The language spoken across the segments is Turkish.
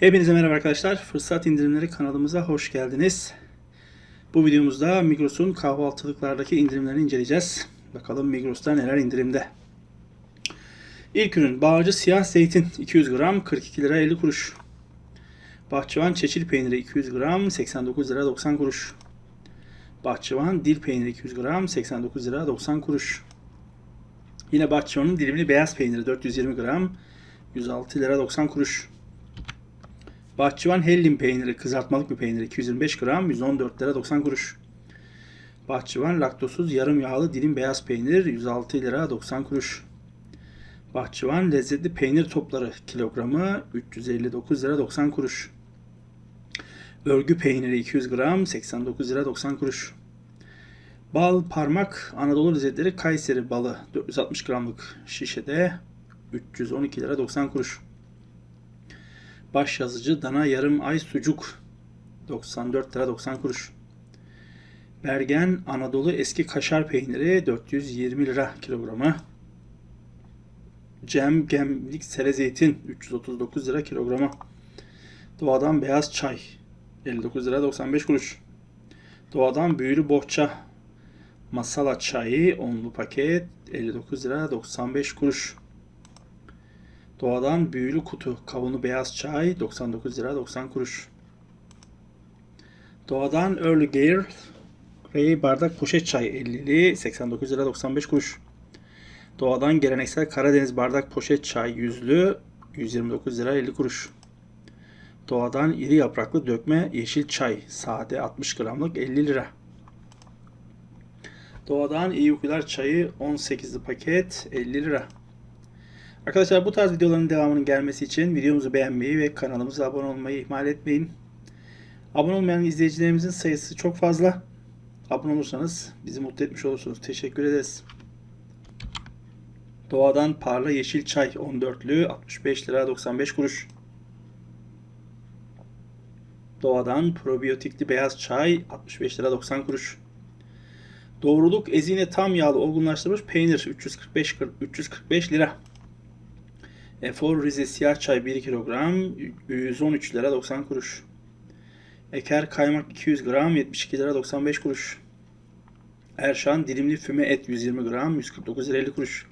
Hepinize merhaba arkadaşlar. Fırsat indirimleri kanalımıza hoş geldiniz. Bu videomuzda Migros'un kahvaltılıklardaki indirimlerini inceleyeceğiz. Bakalım Migros'ta neler indirimde. İlk ürün Bağcı siyah zeytin 200 gram 42 lira 50 kuruş. Bahçıvan çeçil peyniri 200 gram 89 lira 90 kuruş. Bahçıvan dil peyniri 200 gram 89 lira 90 kuruş. Yine Bahçıvan'ın dilimli beyaz peyniri 420 gram 106 lira 90 kuruş. Bahçıvan hellim peyniri kızartmalık bir peynir 225 gram 114 lira 90 kuruş. Bahçıvan laktosuz yarım yağlı dilim beyaz peynir 106 lira 90 kuruş. Bahçıvan lezzetli peynir topları kilogramı 359 lira 90 kuruş. Örgü peyniri 200 gram 89 lira 90 kuruş. Bal parmak Anadolu lezzetleri Kayseri balı 460 gramlık şişede 312 lira 90 kuruş. Baş yazıcı dana yarım ay sucuk 94 lira 90 kuruş. Bergen Anadolu eski kaşar peyniri 420 lira kilogramı. Cem gemlik sere zeytin 339 lira kilogramı. Doğadan beyaz çay 59 lira 95 kuruş. Doğadan büyülü bohça masala çayı onlu paket 59 lira 95 kuruş. Doğadan büyülü kutu kavunu beyaz çay 99 lira 90 kuruş. Doğadan Early Gear Grey bardak poşet çay 50'li 89 lira 95 kuruş. Doğadan geleneksel Karadeniz bardak poşet çay yüzlü 129 lira 50 kuruş. Doğadan iri yapraklı dökme yeşil çay sade 60 gramlık 50 lira. Doğadan iyi uykular çayı 18'li paket 50 lira. Arkadaşlar bu tarz videoların devamının gelmesi için videomuzu beğenmeyi ve kanalımıza abone olmayı ihmal etmeyin. Abone olmayan izleyicilerimizin sayısı çok fazla. Abone olursanız bizi mutlu etmiş olursunuz. Teşekkür ederiz. Doğadan parla yeşil çay 14'lü 65 lira 95 kuruş. Doğadan probiyotikli beyaz çay 65 lira 90 kuruş. Doğruluk ezine tam yağlı olgunlaştırılmış peynir 345 345 lira. Efor Rize siyah çay 1 kilogram 113 lira 90 kuruş. Eker kaymak 200 gram 72 lira 95 kuruş. Erşan dilimli füme et 120 gram 149 lira 50 kuruş.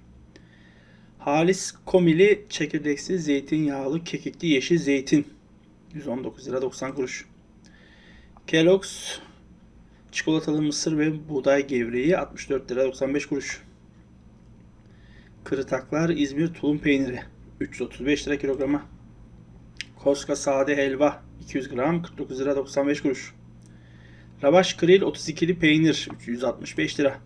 Halis komili çekirdeksiz zeytinyağlı kekikli yeşil zeytin 119 lira 90 kuruş. Kellogg's çikolatalı mısır ve buğday gevreği 64 lira 95 kuruş. Kırıtaklar İzmir tulum peyniri 335 lira kilograma. Koska sade helva 200 gram 49 lira 95 kuruş. Lavaş grill 32'li peynir 365 lira.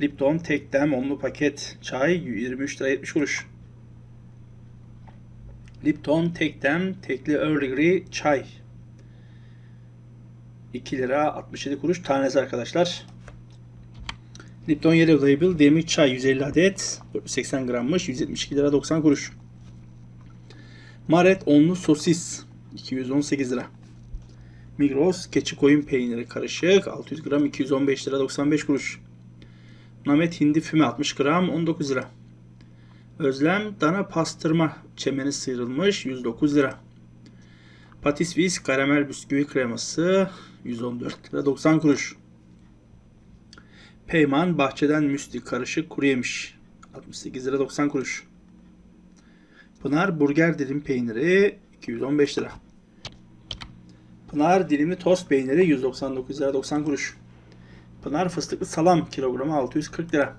Lipton tek dem onlu paket çay 23 lira 70 kuruş. Lipton tek dem tekli Earl Grey çay 2 lira 67 kuruş tanesi arkadaşlar. Lipton Yellow Label demir çay 150 adet 480 grammış 172 lira 90 kuruş. Maret onlu sosis 218 lira. Migros keçi koyun peyniri karışık 600 gram 215 lira 95 kuruş. Namet hindi füme 60 gram 19 lira. Özlem dana pastırma çemeni sıyrılmış 109 lira. Patisvis karamel bisküvi kreması 114 lira 90 kuruş. Peyman bahçeden müsli karışık kuru yemiş 68 lira 90 kuruş. Pınar burger dilim peyniri 215 lira. Pınar dilimli tost peyniri 199 lira 90 kuruş. Pınar fıstıklı salam kilogramı 640 lira.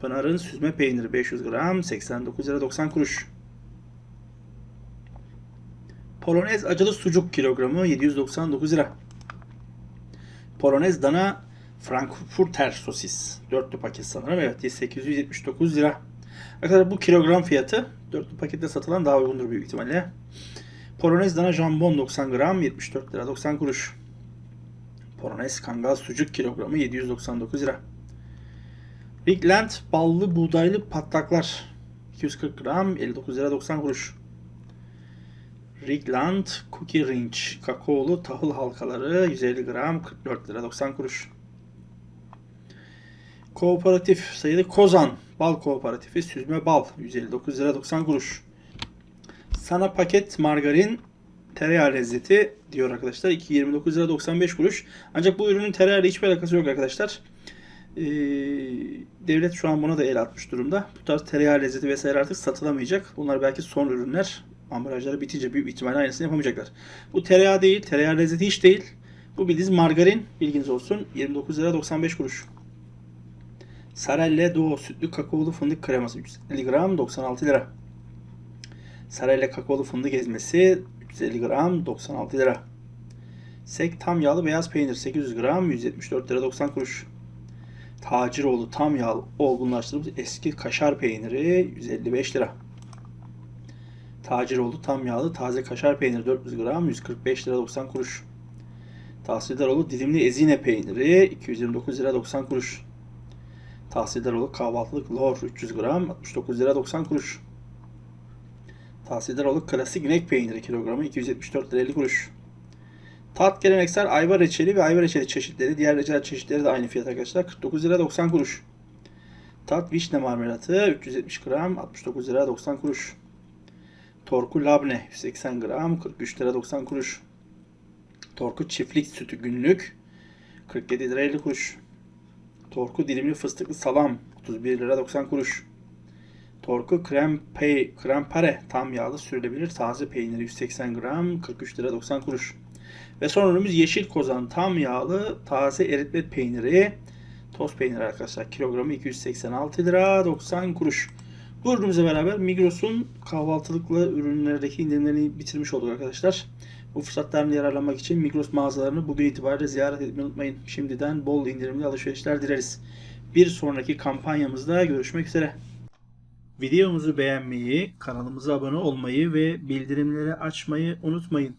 Pınar'ın süzme peyniri 500 gram 89 lira 90 kuruş. Polonez acılı sucuk kilogramı 799 lira. Polonez dana Frankfurter sosis. Dörtlü paket sanırım. Evet 879 lira. Arkadaşlar bu kilogram fiyatı dörtlü pakette satılan daha uygundur büyük ihtimalle. Polonez dana jambon 90 gram 74 lira 90 kuruş. Polonez kangal sucuk kilogramı 799 lira. Bigland ballı buğdaylı patlaklar 240 gram 59 lira 90 kuruş. Rigland Cookie Range kakaolu tahıl halkaları 150 gram 44 lira 90 kuruş. Kooperatif sayılı Kozan Bal Kooperatifi süzme bal 159 lira 90 kuruş. Sana paket margarin tereyağı lezzeti diyor arkadaşlar. 2.29 lira 95 kuruş. Ancak bu ürünün tereyağıyla hiçbir alakası yok arkadaşlar. Ee, devlet şu an buna da el atmış durumda. Bu tarz tereyağı lezzeti vesaire artık satılamayacak. Bunlar belki son ürünler. Ambalajları bitince büyük ihtimalle aynısını yapamayacaklar. Bu tereyağı değil. Tereyağı lezzeti hiç değil. Bu bildiğiniz margarin. Bilginiz olsun. 29 lira 95 kuruş. Sarelle sütlü kakaolu fındık kreması 350 gram 96 lira. Sarelle kakaolu fındık ezmesi 350 gram 96 lira. Sek tam yağlı beyaz peynir 800 gram 174 lira 90 kuruş. Taciroğlu tam yağlı olgunlaştırılmış eski kaşar peyniri 155 lira. Taciroğlu tam yağlı taze kaşar peyniri 400 gram 145 lira 90 kuruş. Tahsildaroğlu dilimli ezine peyniri 229 lira 90 kuruş. Tahsildaroğlu kahvaltılık lor 300 gram 69 lira 90 kuruş. Tahsildaroğlu klasik inek peyniri kilogramı 274 lira 50 kuruş. Tat geleneksel ayva reçeli ve ayva reçeli çeşitleri, diğer reçel çeşitleri de aynı fiyat arkadaşlar. 49 lira 90 kuruş. Tat vişne marmelatı 370 gram 69 lira 90 kuruş. Torku labne 180 gram 43 lira 90 kuruş. Torku çiftlik sütü günlük 47 lira 50 kuruş. Torku dilimli fıstıklı salam 31 lira 90 kuruş. Torku krem pey, krem pare tam yağlı sürülebilir taze peyniri 180 gram 43 lira 90 kuruş. Ve son ürünümüz yeşil kozan tam yağlı taze eritme peyniri. Toz peyniri arkadaşlar kilogramı 286 lira 90 kuruş. Bu ürünümüzle beraber Migros'un kahvaltılıklı ürünlerdeki indirimlerini bitirmiş olduk arkadaşlar. Bu fırsatlardan yararlanmak için Migros mağazalarını bugün itibariyle ziyaret etmeyi unutmayın. Şimdiden bol indirimli alışverişler dileriz. Bir sonraki kampanyamızda görüşmek üzere. Videomuzu beğenmeyi, kanalımıza abone olmayı ve bildirimleri açmayı unutmayın.